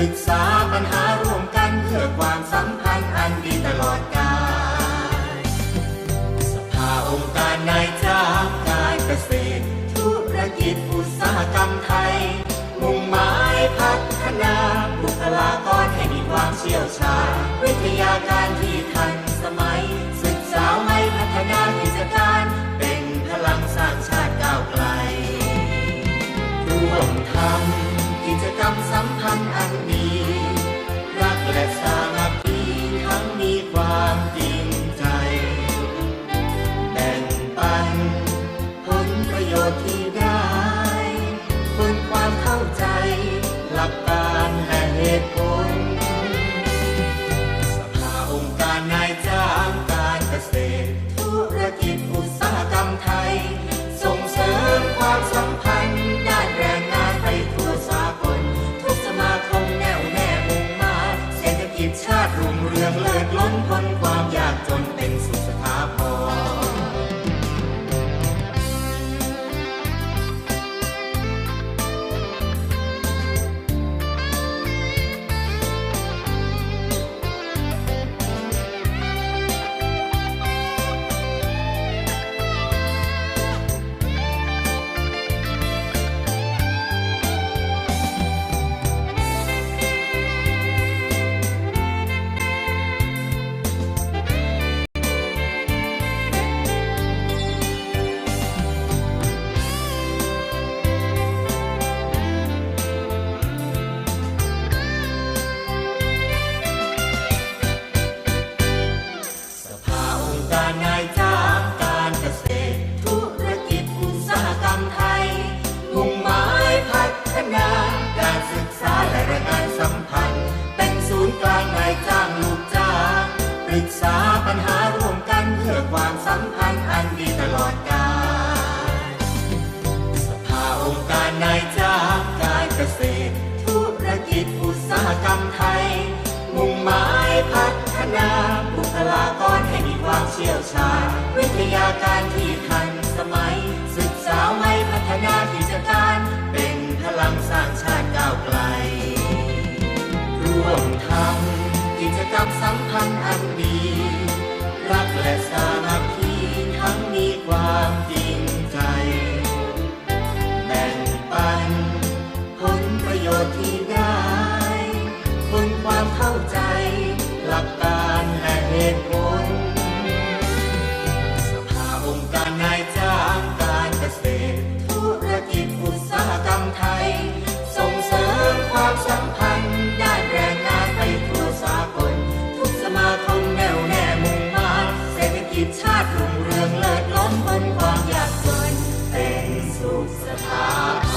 รึกษาปัญหาร่วมกันเพื่อความสัมพันธ์อันดีตลอดกาลสภาองค์การนายจ้างกายเกษตร ธุรกิจอุตสาหกรรมไทย มุ่งหมายพัฒนาบุคลากรให้มีความเชี่ยวชาญวิทยาการ ประโยชน์ที่ การนายจ้างการเกษตร ธุรกิจอุตสาหกรรมไทย มุ่งหมายพัฒนาการศึกษาและแรงงานสัมพันธ์ เป็นศูนย์กลางนายจ้างลูกจ้างปรึกษาปัญหาร่วมกันเพื่อความสัมพันธ์อันดีตลอดกาลสภาองค์การนายจ้าง ชี่ยวชาญ วิทยาการที่ทันสมัย ศึกษาไว้พัฒนากิจการ เป็นพลังสร้างชาติก้าวไกล ร่วมทำกิจกรรมสัมพันธ์อันดี รักและสามัคคีทั้งมีความจริงใจ แบ่งปัน ผลประโยชน์ที่ได้บนความเข้าใจ Jesus.